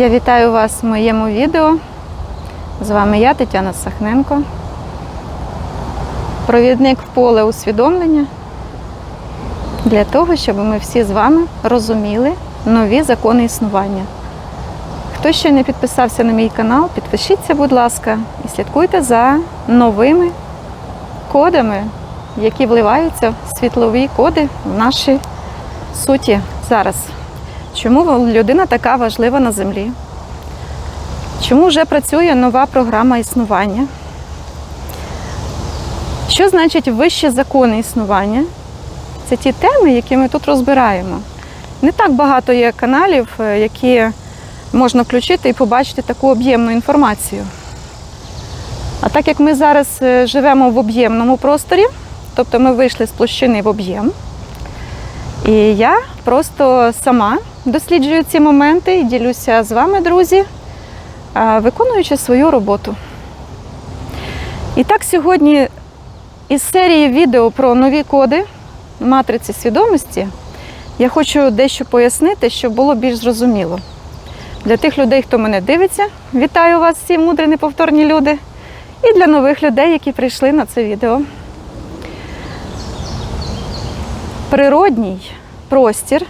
Я вітаю вас в моєму відео. З вами я, Тетяна Сахненко, провідник в поле усвідомлення для того, щоб ми всі з вами розуміли нові закони існування. Хто ще не підписався на мій канал, підпишіться, будь ласка, і слідкуйте за новими кодами, які вливаються в світлові коди в наші суті зараз. Чому людина така важлива на землі? Чому вже працює нова програма існування? Що значить вищі закони існування? Це ті теми, які ми тут розбираємо. Не так багато є каналів, е, які можна включити і побачити таку об'ємну інформацію. А так як ми зараз е, живемо в об'ємному просторі, тобто ми вийшли з площини в об'єм, і я просто сама досліджую ці моменти і ділюся з вами, друзі, виконуючи свою роботу. І так, сьогодні із серії відео про нові коди матриці свідомості я хочу дещо пояснити, щоб було більш зрозуміло. Для тих людей, хто мене дивиться, вітаю вас, всі мудрі, неповторні люди, і для нових людей, які прийшли на це відео. Природній простір,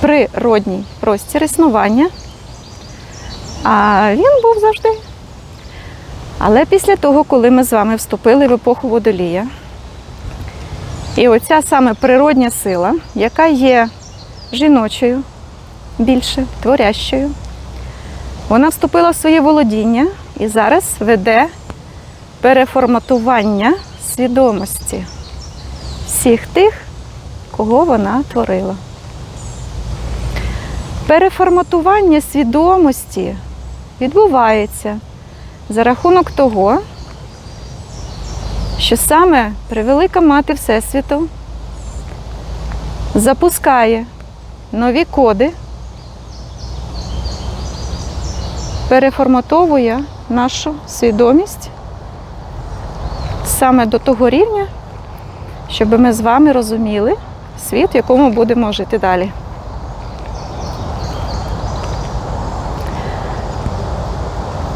природній простір існування, а він був завжди. Але після того, коли ми з вами вступили в епоху водолія, і оця саме природня сила, яка є жіночою, більше творящою, вона вступила в своє володіння і зараз веде переформатування свідомості всіх тих, кого вона творила. Переформатування свідомості відбувається за рахунок того, що саме Превелика Мати Всесвіту запускає нові коди, переформатовує нашу свідомість саме до того рівня, щоб ми з вами розуміли світ, в якому будемо жити далі.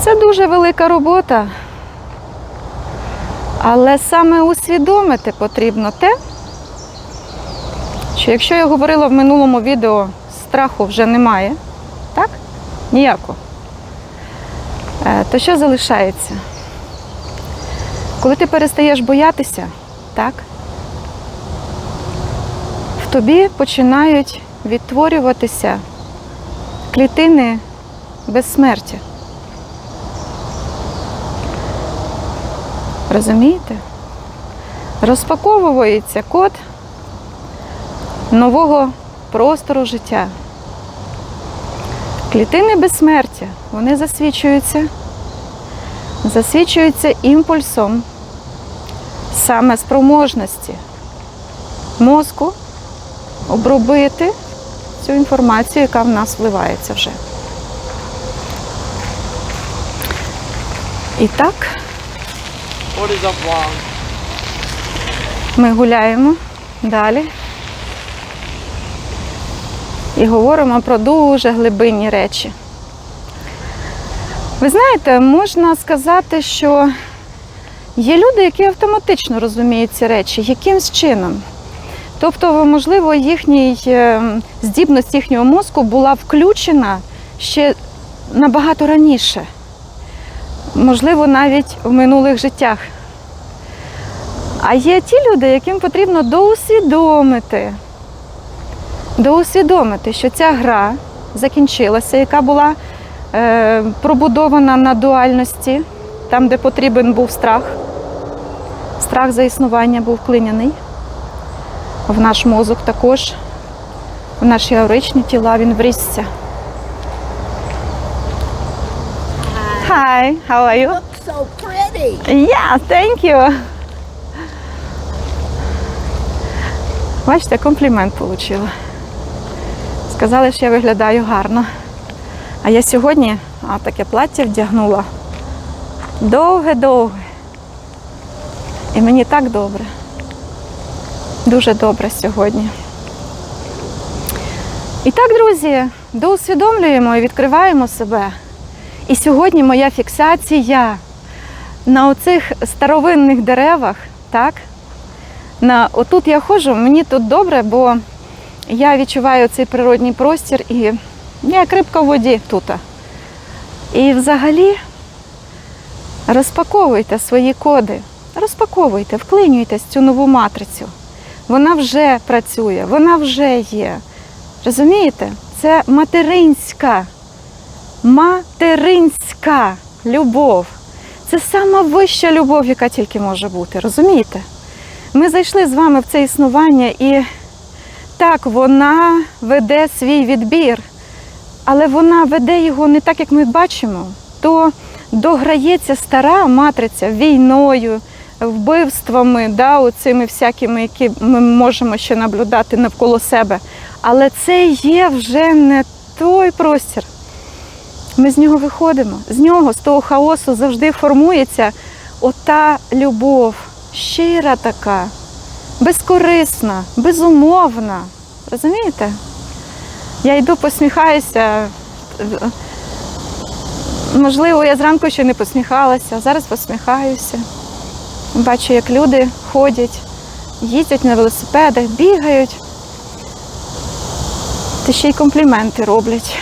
Це дуже велика робота, але саме усвідомити потрібно те, що якщо я говорила в минулому відео, страху вже немає, так? Ніякого. Е, То що залишається? Коли ти перестаєш боятися, так? Тобі починають відтворюватися клітини безсмертя. Розумієте? Розпаковується код нового простору життя. Клітини безсмертя, вони засвічуються, засвічуються імпульсом саме спроможності мозку обробити цю інформацію, яка в нас вливається вже. І так, ми гуляємо далі і говоримо про дуже глибинні речі. Ви знаєте, можна сказати, що є люди, які автоматично розуміють ці речі якимсь чином. Тобто, можливо, їхній е, здібність їхнього мозку була включена ще набагато раніше. Можливо, навіть в минулих життях. А є ті люди, яким потрібно доусвідомити, доусвідомити, що ця гра закінчилася, яка була е, пробудована на дуальності, там, де потрібен був страх. Страх за існування був вклиняний в наш мозок також, в наші ауричні тіла він врісся. Hi, how are you? look so pretty. Yeah, thank you. Бачите, комплімент отримала. Сказали, що я виглядаю гарно. А я сьогодні а, таке плаття вдягнула. Довге-довге. І мені так добре. Дуже добре сьогодні. І так, друзі, доусвідомлюємо і відкриваємо себе. І сьогодні моя фіксація на оцих старовинних деревах, так? На, отут я ходжу, мені тут добре, бо я відчуваю цей природний простір і я як рибка в воді тут. І взагалі розпаковуйте свої коди, розпаковуйте, вклинюйтесь в цю нову матрицю. Вона вже працює, вона вже є. Розумієте? Це материнська, материнська любов. Це сама вища любов, яка тільки може бути. Розумієте? Ми зайшли з вами в це існування, і так, вона веде свій відбір, але вона веде його не так, як ми бачимо. То дограється стара матриця війною, вбивствами, да, оцими всякими, які ми можемо ще наблюдати навколо себе. Але це є вже не той простір. Ми з нього виходимо. З нього, з того хаосу, завжди формується ота любов, щира така, безкорисна, безумовна. Розумієте? Я йду, посміхаюся. Можливо, я зранку ще не посміхалася, а зараз посміхаюся. Бачу, як люди ходять, їздять на велосипедах, бігають. Та ще й компліменти роблять.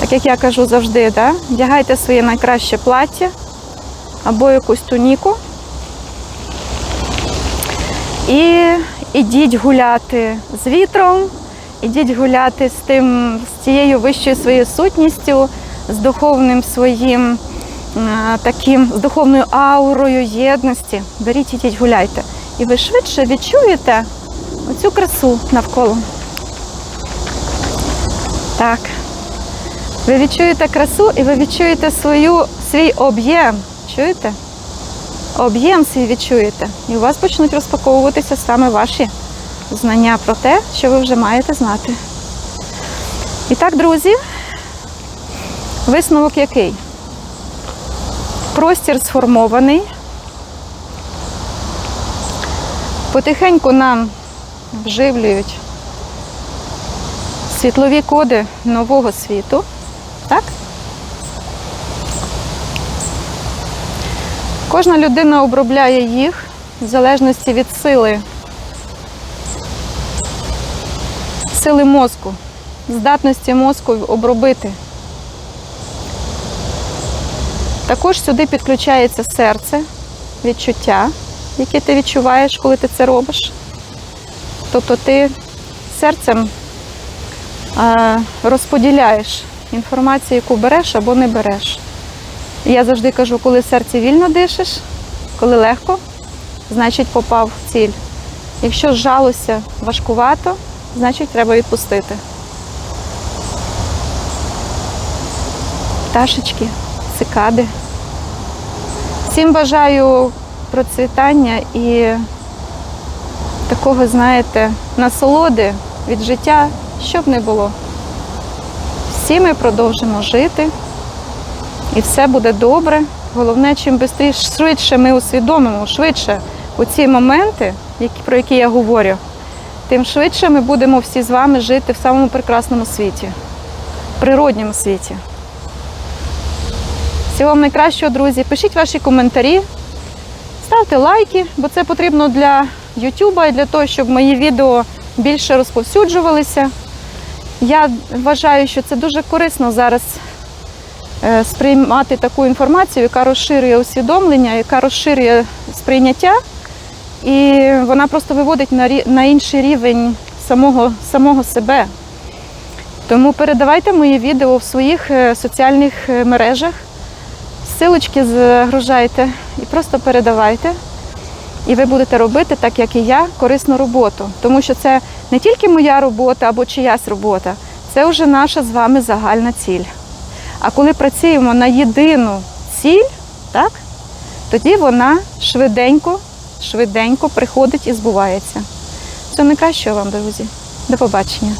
Так як я кажу завжди, да? вдягайте своє найкраще плаття або якусь туніку. І ідіть гуляти з вітром, ідіть гуляти з тим, з цією вищою своєю сутністю, з духовним своїм таким, з духовною аурою єдності. Беріть, ідіть, гуляйте. І ви швидше відчуєте оцю красу навколо. Так. Ви відчуєте красу і ви відчуєте свою, свій об'єм. Чуєте? Об'єм свій відчуєте. І у вас почнуть розпаковуватися саме ваші знання про те, що ви вже маєте знати. І так, друзі, висновок який? Простір сформований. Потихеньку нам вживлюють світлові коди нового світу. Так? Кожна людина обробляє їх в залежності від сили, сили мозку, здатності мозку обробити. Також сюди підключається серце, відчуття, яке ти відчуваєш, коли ти це робиш. Тобто ти серцем розподіляєш інформацію, яку береш або не береш. Я завжди кажу, коли серце вільно дишиш, коли легко, значить попав в ціль. Якщо зжалося важкувато, значить треба відпустити. Пташечки, цикади. Всім бажаю процвітання і такого, знаєте, насолоди від життя, щоб не було. Всі ми продовжимо жити, і все буде добре. Головне, чим швидше, швидше ми усвідомимо, швидше оці моменти, про які я говорю, тим швидше ми будемо всі з вами жити в самому прекрасному світі, природньому світі. Всього вам найкращого, друзі. Пишіть ваші коментарі, ставте лайки, бо це потрібно для Ютуба і для того, щоб мої відео більше розповсюджувалися. Я вважаю, що це дуже корисно зараз е, сприймати таку інформацію, яка розширює усвідомлення, яка розширює сприйняття, і вона просто виводить на інший рівень самого, самого себе. Тому передавайте мої відео в своїх е, соціальних е, мережах, силочки загружайте і просто передавайте. І ви будете робити, так як і я, корисну роботу. Тому що це не тільки моя робота або чиясь робота, це вже наша з вами загальна ціль. А коли працюємо на єдину ціль, так, тоді вона швиденько, швиденько приходить і збувається. Всього найкращого вам, друзі. До побачення.